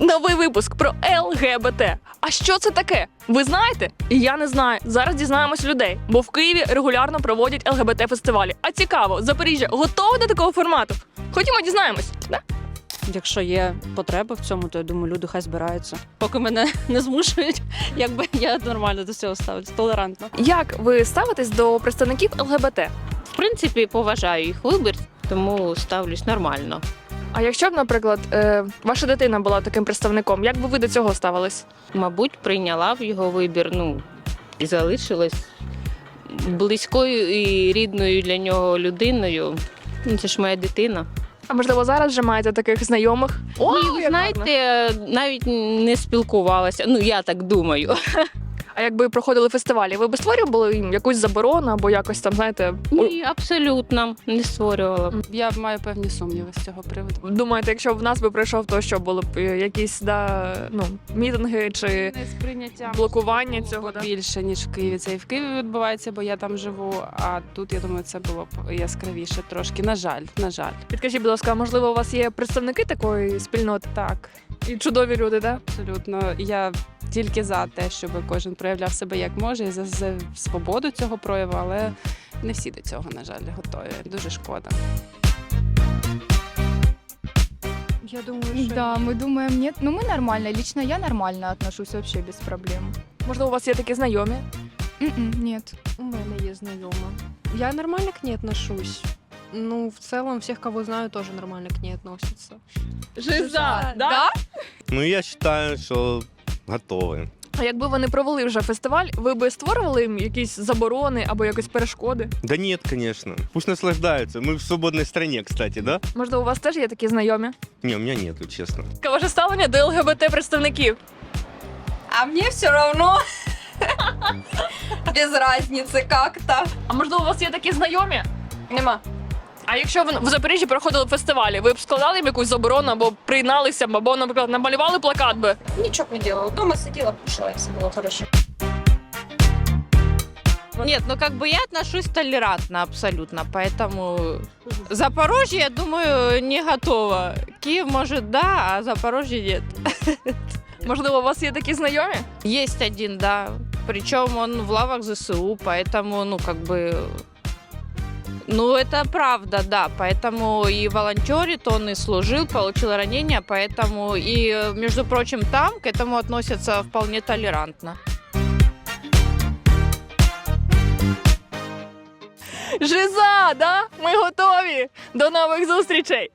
Новий випуск про ЛГБТ. А що це таке? Ви знаєте? Я не знаю. Зараз дізнаємось людей, бо в Києві регулярно проводять ЛГБТ фестивалі. А цікаво, Запоріжжя готове до такого формату? Ходімо, дізнаємось. Да? Якщо є потреба в цьому, то я думаю, люди хай збираються. Поки мене не змушують, якби я нормально до цього ставлюсь, толерантно. Як ви ставитесь до представників ЛГБТ? В принципі, поважаю їх вибір, тому ставлюсь нормально. А якщо б, наприклад, е, ваша дитина була таким представником, як би ви до цього ставились? Мабуть, прийняла б його вибір, ну і залишилась близькою і рідною для нього людиною. Ну, це ж моя дитина. А можливо, зараз вже маєте таких знайомих? О, Ні, ви як знаєте, навіть не спілкувалася. Ну, я так думаю. А якби проходили фестивалі, ви б створювали їм якусь заборону або якось там, знаєте, Ні, абсолютно не створювала. б. Я маю певні сумніви з цього приводу. думаєте, якщо б в нас би прийшов, то що були б е, якісь да, ну, мітинги чи Не сприйняття блокування цього? Да? більше ніж в Києві. Це і в Києві відбувається, бо я там живу. А тут я думаю, це було б яскравіше трошки. На жаль, на жаль. Підкажіть, будь ласка, можливо, у вас є представники такої спільноти? Так, І чудові люди, да? абсолютно. Я тільки за те, щоб кожен проявляв себе як може, і за, за свободу цього прояву, але не всі до цього, на жаль, готові. Дуже шкода. Я думаю, Да, мы думаем, нет. Ну, мы нормально. Лично я нормально отношусь вообще без проблем. Можливо, у вас є такі знайомі? М-м, нет. У мене є знайома. Я нормально к ней отношусь. Ну, в целом, всех, кого знаю, тоже нормально к ней относятся. Жиза, да? Ну, я вважаю, що готові. А якби вони провели вже фестиваль, ви би створювали їм якісь заборони або якісь перешкоди? Да нет, конечно. Пусть наслаждаются. Мы в свободной стране, кстати, да? Можливо, у вас теж є такі знайомі? Не, у меня нету, честно. Яке ваше ставлення до ЛГБТ представників? А мне все равно. Без разницы как-то. А можливо, у вас є такі знайомі? Нема. А якщо в, в Запоріжжі проходили фестивалі, ви б складали їм якусь заборону або приєдналися б, або, наприклад, намалювали плакат би? Ничего не делала. Дома сидела, кушала, и все было хорошо. Нет, ну как бы я отношусь толерантно абсолютно, поэтому Запорожье, я думаю, не готово. Киев может да, а Запорожье нет. Можливо, у вас є такі знайомі? Есть один, да, причем он в лавах ЗСУ, поэтому, ну как бы, ну это правда, да, поэтому и волонтерит он, и служил, получил ранение, поэтому и, между прочим, там к этому относятся вполне толерантно. Жиза, да? Ми готові! До нових зустрічей!